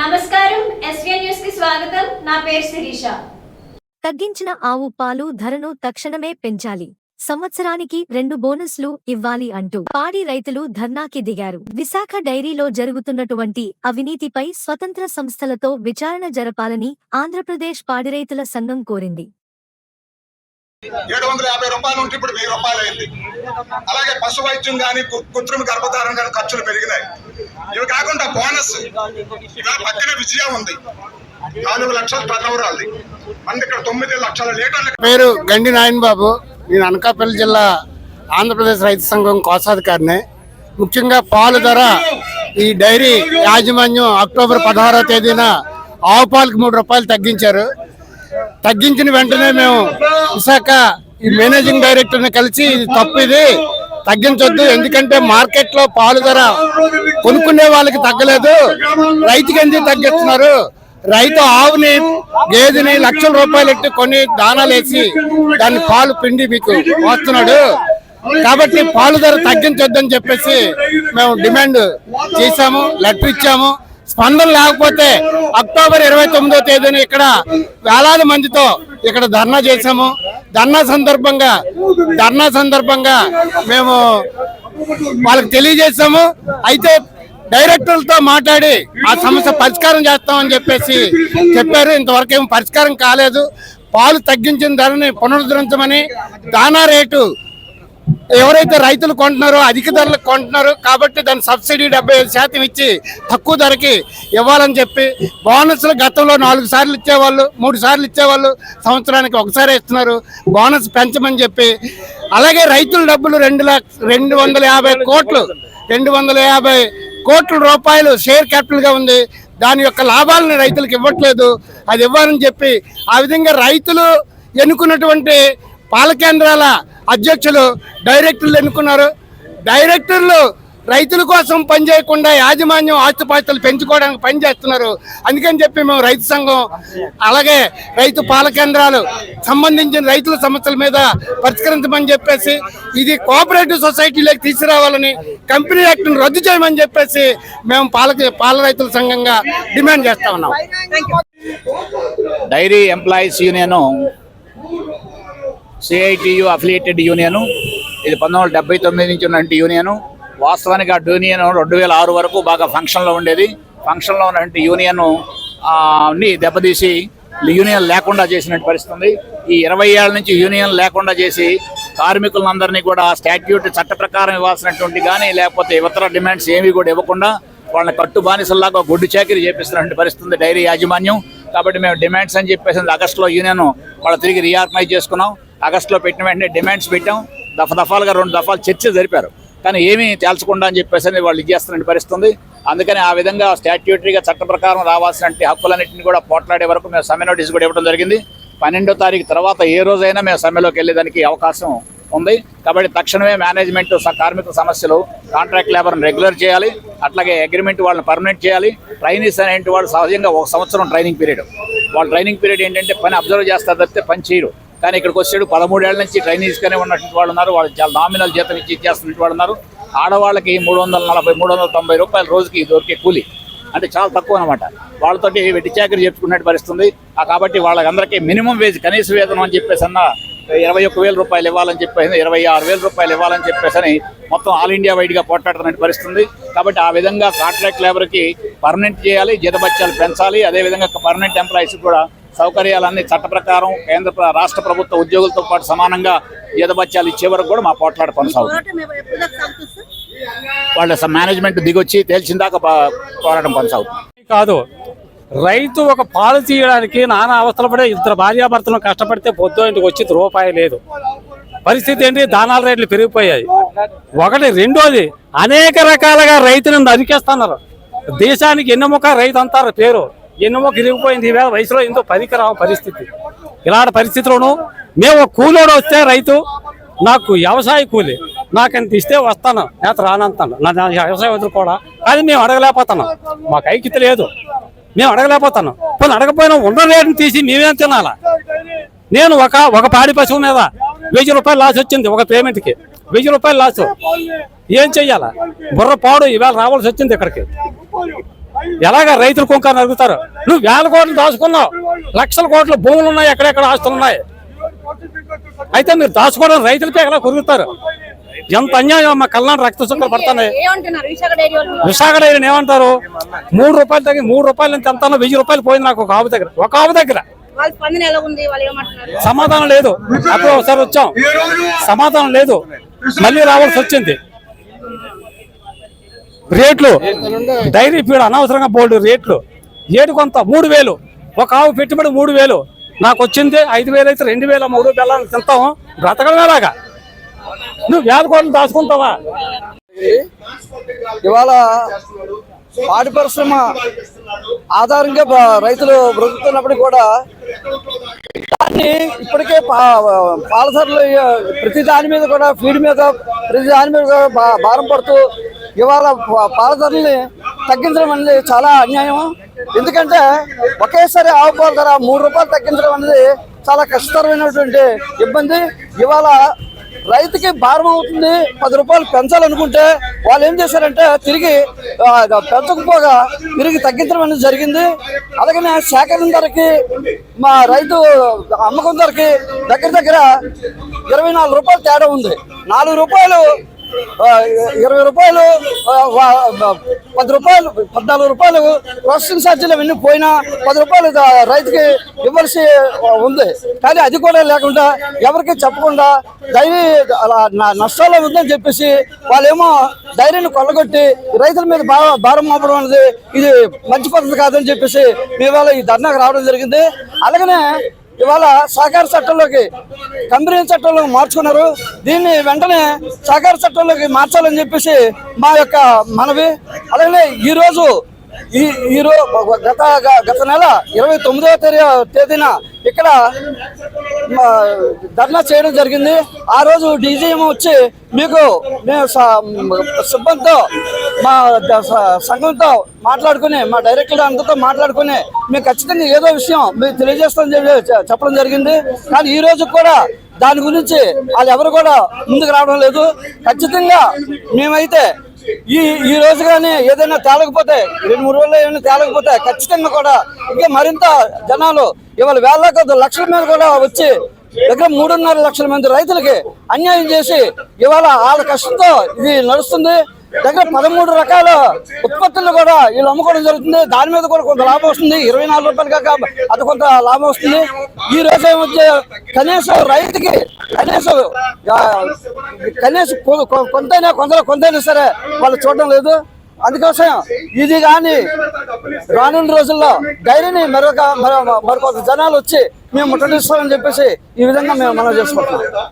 నమస్కారం ఎస్వీఎన్ న్యూస్కి స్వాగతం. నా పేరు శిరీష. తగ్గించిన ఆవు పాలు ధరను తక్షణమే పెంచాలి. సంవత్సరానికి రెండు బోనస్లు ఇవ్వాలి అంటూ పాడి రైతులు ధర్నాకి దిగారు. విశాఖ డైరీలో జరుగుతున్నటువంటి అవినీతిపై స్వతంత్ర సంస్థలతో విచారణ జరపాలని ఆంధ్రప్రదేశ్ పాడి రైతుల సంఘం కోరింది. ఏడు వందల యాభై రూపాయలు ఉంటే ఇప్పుడు వెయ్యి రూపాయలు అయింది అలాగే పశు వైద్యం కానీ కృత్రిమ గర్భధారణ కానీ ఖర్చులు పెరిగినాయి. ఇవి కాకుండా బోనస్ ఇవాళ పక్కన విజయ ఉంది. నాలుగు లక్షల టర్న్ మన ఇక్కడ తొమ్మిది లక్షల లీటర్ల పేరు గండి నాయన్ బాబు. నేను అనకాపల్లి జిల్లా ఆంధ్రప్రదేశ్ రైతు సంఘం కోశాధికారిని. ముఖ్యంగా పాలు ధర ఈ డైరీ యాజమాన్యం అక్టోబర్ పదహారవ తేదీన ఆవు పాలకు మూడు రూపాయలు తగ్గించారు. తగ్గించిన వెంటనే మేము విశాఖ ఈ మేనేజింగ్ డైరెక్టర్ని కలిసి ఇది తప్పు ఇది తగ్గించొద్దు. ఎందుకంటే మార్కెట్లో పాలు ధర కొనుక్కునే వాళ్ళకి తగ్గలేదు. రైతుకి ఎందుకు తగ్గిస్తున్నారు? రైతు ఆవుని గేదెని లక్షల రూపాయలు ఎట్టి కొన్ని దానాలు వేసి దాన్ని పాలు పిండి మీకు వస్తున్నాడు. కాబట్టి పాలు ధర తగ్గించొద్దని చెప్పేసి మేము డిమాండ్ చేశాము లెటర్ ఇచ్చాము. స్పందన లేకపోతే అక్టోబర్ ఇరవై తొమ్మిదో తేదీన ఇక్కడ వేలాది మందితో ఇక్కడ ధర్నా చేశాము. ధర్నా సందర్భంగా ధర్నా సందర్భంగా మేము వాళ్ళకి తెలియజేశాము అయితే డైరెక్టర్లతో మాట్లాడి ఆ సమస్య పరిష్కారం చేస్తామని చెప్పేసి చెప్పారు. ఇంతవరకు ఏం పరిష్కారం కాలేదు. పాలు తగ్గించిన ధరని పునరుద్ధరించమని దానా రేటు ఎవరైతే రైతులు కొంటున్నారో అధిక ధరలకు కొంటున్నారు కాబట్టి దాని సబ్సిడీ డెబ్బై ఐదు శాతం ఇచ్చి తక్కువ ధరకి ఇవ్వాలని చెప్పి బోనస్లు గతంలో నాలుగు సార్లు ఇచ్చేవాళ్ళు మూడు సార్లు ఇచ్చేవాళ్ళు సంవత్సరానికి ఒకసారి ఇస్తున్నారు. బోనస్ పెంచమని చెప్పి అలాగే రైతుల డబ్బులు రెండు రెండు వందల యాభై కోట్లు రెండు వందల యాభై కోట్ల రూపాయలు షేర్ క్యాపిటల్గా ఉంది. దాని యొక్క లాభాలను రైతులకు ఇవ్వట్లేదు. అది ఇవ్వాలని చెప్పి ఆ విధంగా రైతులు ఎన్నుకున్నటువంటి పాల కేంద్రాల అధ్యక్షులు డైరెక్టర్లు ఎన్నుకున్నారు. డైరెక్టర్లు రైతుల కోసం పనిచేయకుండా యాజమాన్యం ఆస్తిపాస్తులు పెంచుకోవడానికి పనిచేస్తున్నారు అందుకని చెప్పి మేము రైతు సంఘం అలాగే రైతు పాల కేంద్రాలు సంబంధించిన రైతుల సమస్యల మీద పరిష్కరించమని చెప్పేసి ఇది కోఆపరేటివ్ సొసైటీలోకి తీసుకురావాలని కంపెనీ యాక్ట్ను రద్దు చేయమని చెప్పేసి మేము పాల పాల రైతుల సంఘంగా డిమాండ్ చేస్తా ఉన్నాం. Dairy employees union C I T U affiliated union ఇది పంతొమ్మిది వందల డెబ్బై తొమ్మిది నుంచి ఉన్నటువంటి యూనియను. వాస్తవానికి ఆ యూనియన్ రెండు వేల ఆరు వరకు బాగా ఫంక్షన్లో ఉండేది. ఫంక్షన్లో ఉన్నటువంటి యూనియన్ని దెబ్బతీసి యూనియన్ లేకుండా చేసినట్టు పరిస్థితి ఉంది. ఈ ఇరవై ఏళ్ళ నుంచి యూనియన్ లేకుండా చేసి కార్మికులందరినీ కూడా స్టాట్యూట్ చట్ట ప్రకారం ఇవ్వాల్సినటువంటి కానీ లేకపోతే ఇతర డిమాండ్స్ ఏమీ కూడా ఇవ్వకుండా వాళ్ళని కట్టు బానిసల్లాగా గొడ్డు చాకరీ చేపిస్తున్నటువంటి పరిస్థితి డైరీ యాజమాన్యం. కాబట్టి మేము డిమాండ్స్ అని చెప్పేసి ఆగస్టులో యూనియన్ వాళ్ళు తిరిగి రీఆర్గనైజ్ చేసుకున్నాం. ఆగస్టులో పెట్టిన వెంటనే డిమాండ్స్ పెట్టాం. దఫ దఫాలుగా రెండు దఫాలు చర్చ జరిపారు. కానీ ఏమీ తేల్చకుండా అని చెప్పేసి వాళ్ళు ఇచ్చేస్తున్న పరిస్థితుంది. అందుకని ఆ విధంగా స్టాట్యూటరీగా చట్ట ప్రకారం రావాల్సిన హక్కులన్నింటినీ కూడా పోట్లాడే వరకు మేము సమ్మె నోటీస్ కూడా ఇవ్వడం జరిగింది. పన్నెండో తారీఖు తర్వాత ఏ రోజైనా మేము సమ్మెలోకి వెళ్ళేదానికి అవకాశం ఉంది. కాబట్టి తక్షణమే మేనేజ్మెంట్ స- కార్మిక సమస్యలు కాంట్రాక్ట్ లేబర్ని రెగ్యులర్ చేయాలి. అట్లాగే అగ్రిమెంట్ వాళ్ళని పర్మనెంట్ చేయాలి. ట్రైనీస్ అనేటి వాళ్ళు సహజంగా ఒక సంవత్సరం ట్రైనింగ్ పీరియడ్. వాళ్ళ ట్రైనింగ్ పీరియడ్ ఏంటంటే పని అబ్జర్వ్ చేస్తారు తప్పితే పని చేయరు. కానీ ఇక్కడికి వచ్చాడు పదమూడేళ్ళ నుంచి ట్రైనీస్గానే ఉన్నటువంటి వాళ్ళు ఉన్నారు. వాళ్ళు చాలా నామినల్ జీతం ఇచ్చి ఇచ్చేస్తున్నటువంటి వాళ్ళు ఉన్నారు. ఆడవాళ్ళకి మూడు వందల నలభై మూడు వందల తొంభై రూపాయల రోజుకి దొరికే కూలి. అంటే చాలా తక్కువ అనమాట వాళ్ళతోటి వెట్టి చాకరీ చెప్పుకున్నట్టు పరిస్థితుంది. ఆ కాబట్టి వాళ్ళందరికీ మినిమం వేజ్ కనీస వేతనం అని చెప్పేసి అన్న ఇరవై ఒక్క వేల రూపాయలు ఇవ్వాలని చెప్పేసి ఇరవై ఆరు వేల రూపాయలు ఇవ్వాలని చెప్పేసి అని మొత్తం ఆల్ ఇండియా వైడ్గా పోట్లాడుతున్న పరిస్థితుంది. కాబట్టి ఆ విధంగా కాంట్రాక్ట్ లేబర్కి పర్మనెంట్ చేయాలి జీతభత్యాలు పెంచాలి. అదేవిధంగా పర్మనెంట్ ఎంప్లాయీస్ కూడా సౌకర్యాలన్నీ చట్ట ప్రకారం కేంద్ర రాష్ట్ర ప్రభుత్వ ఉద్యోగులతో పాటు సమానంగా జీతభత్యాలు ఇచ్చే వరకు కూడా మా పోట్లాట కొనసాగుతుంది. వాళ్ళ మేనేజ్మెంట్ దిగొచ్చి పో- పోరాటం కొనసాగుతుంది. కాదు. రైతు ఒక పాలు తీయడానికి నానా అవస్థలు పడే ఇద్దరు భార్యాభర్తలను కష్టపడితే పొద్దు ఇంటికి వచ్చి రూపాయి లేదు. పరిస్థితి ఏంటి? దానాల రేట్లు పెరిగిపోయాయి. ఒకటి రెండోది అనేక రకాలుగా రైతులను నరికేస్తున్నారు. దేశానికి ఎన్నెముక రైతు అంటారు పేరు. ఎన్నో గిరిగిపోయింది. ఈవేళ వయసులో ఎంతో పనికిరావు పరిస్థితి. ఇలాంటి పరిస్థితుల్లోనూ మేము కూలోడు వస్తే రైతు నాకు వ్యవసాయ కూలి నాకు ఇంత ఇస్తే వస్తాను నేత రానంతాను. నా వ్యవసాయం వ్యవసాయం వదులుకోడా అది మేము అడగలేకపోతున్నాం. మాకు ఐక్యత లేదు. మేము అడగలేకపోతున్నాం. కొన్ని అడగపోయినా ఉన్న రేటుని తీసి మేమేం తినాలా? నేను ఒక ఒక పాడి పశువు మీద వెయ్యి రూపాయలు లాస్ వచ్చింది ఒక పేమెంట్కి. వెయ్యి రూపాయలు లాస్. ఏం చెయ్యాలా? బుర్ర పాడు ఇవాళ రావాల్సి వచ్చింది ఇక్కడికి. ఎలాగ రైతులు కుంక నరుగుతారు? నువ్వు వేల కోట్లు దాచుకున్నావు. లక్షల కోట్ల భూములు ఉన్నాయి ఎక్కడెక్కడ ఆస్తులు ఉన్నాయి. అయితే మీరు దాచుకోవడం రైతులపై ఎలా కురుగుతారు ఎంత అన్యాయం అమ్మ కళ్ళని రక్త చుక్కలు పడుతున్నాయి. విశాఖ డైరీని ఏమంటారు? మూడు రూపాయలు తగ్గి మూడు రూపాయలు ఎంత అన్నా వెయ్యి రూపాయలు పోయింది నాకు ఒక ఆవు దగ్గర. ఒక ఆవు దగ్గర. సమాధానం లేదు. అప్పుడు ఒకసారి వచ్చాం. సమాధానం లేదు. మళ్ళీ రావాల్సి వచ్చింది. రేట్లు. డైరీ ఫీడ్ అనవసరంగా బోల్డ్ రేట్లు. ఏడు కొంత మూడు వేలు. ఒక ఆవు పెట్టుబడి మూడు వేలు. నాకు వచ్చింది ఐదు వేలు అయితే రెండు వేల మూడు బెల్లాలు తింటాం. బ్రతకడం నువ్వు వేల దాచుకుంటావా? ఇవాళ పాడి పరిశ్రమ ఆధారంగా రైతులు బ్రతుకుతున్నప్పటికీ కూడా దాన్ని ఇప్పటికే పా- ప్రతి దాని మీద కూడా ఫీడ్ మీద ప్రతి దాని మీద కూడా భారం పడుతూ ఇవాళ పా- పాల తగ్గించడం అనేది చాలా అన్యాయం ఎందుకంటే ఒకేసారి ఆవు పాల ధర మూడు రూపాయలు తగ్గించడం అనేది చాలా కష్టతరమైనటువంటి ఇబ్బంది. ఇవాళ రైతుకి భారం అవుతుంది పది రూపాయలు పెంచాలనుకుంటే వాళ్ళు ఏం చేశారంటే తిరిగి పెంచకపోగా తిరిగి తగ్గించడం అనేది జరిగింది. అలాగనే సేకరణ ధరకి మా రైతు అమ్మకం ధరకి దగ్గర దగ్గర ఇరవై నాలుగు రూపాయలు తేడా ఉంది. నాలుగు రూపాయలు ఇరవై రూపాయలు పది రూపాయలు పద్నాలుగు రూపాయలు ప్రాసెసింగ్ ఛార్జీలు అవన్నీ పోయినా పది రూపాయలు రైతుకి ఇవ్వాల్సి ఉంది. కానీ అది కూడా లేకుండా ఎవరికి చెప్పకుండా డైరీ అలా నష్టాల్లో ఉందని చెప్పేసి వాళ్ళేమో డైరీని కొల్లగొట్టి రైతుల మీద భా- భారం మోపడం అనేది ఇది మంచి పద్ధతి కాదని చెప్పేసి మేము ఈ ధర్నాకు రావడం జరిగింది. అలాగనే ఇవాళ సహకార చట్టంలోకి కంపెనీ చట్టంలో మార్చుకున్నారు. దీన్ని వెంటనే సహకార చట్టంలోకి మార్చాలని చెప్పేసి మా యొక్క మనవి. అలాగే ఈరోజు ఈ ఈరోజు గత గత నెల ఇరవై తొమ్మిదవ తేదీ తేదీన ఇక్కడ మా ధర్నా చేయడం జరిగింది. ఆ రోజు డీజీఎం వచ్చి మీకు మేము సిబ్బందితో మా సంఘంతో మాట్లాడుకుని మా డైరెక్టర్ అందరితో మాట్లాడుకుని మేము ఖచ్చితంగా ఏదో విషయం మీకు తెలియజేస్తాం చెప్పి చెప్పడం జరిగింది. కానీ ఈ రోజు కూడా దాని గురించి వాళ్ళు ఎవరు కూడా ముందుకు రావడం లేదు. ఖచ్చితంగా మేమైతే ఈ ఈ రోజు కానీ ఏదైనా తేలకపోతే రెండు మూడు రోజులు ఏమైనా తేలకపోతే ఖచ్చితంగా కూడా ఇంకా మరింత జనాలు ఇవాళ వేల కొద్ది లక్షల మీద కూడా వచ్చి దగ్గర మూడున్నర లక్షల మంది రైతులకి అన్యాయం చేసి ఇవాళ వాళ్ళ కష్టంతో ఇది నడుస్తుంది. దగ్గర పదమూడు రకాల ఉత్పత్తులు కూడా వీళ్ళు అమ్ముకోవడం జరుగుతుంది. దాని మీద కూడా కొంత లాభం వస్తుంది. ఇరవై నాలుగు రూపాయలు కాక అది కొంత లాభం వస్తుంది. ఈ రోజు ఏమొచ్చే కనీసం రైతుకి కనీసం కనీసం కొ- కొంతైనా కొంత కొంతైనా సరే వాళ్ళు చూడడం లేదు. అందుకోసం ఇది కానీ రానున్న రోజుల్లో డైరీని మరొక మరొక మరికొంత జనాలు వచ్చి మేము ముట్టడిస్తామని చెప్పేసి ఈ విధంగా మేము మనం చేసుకుంటున్నాం.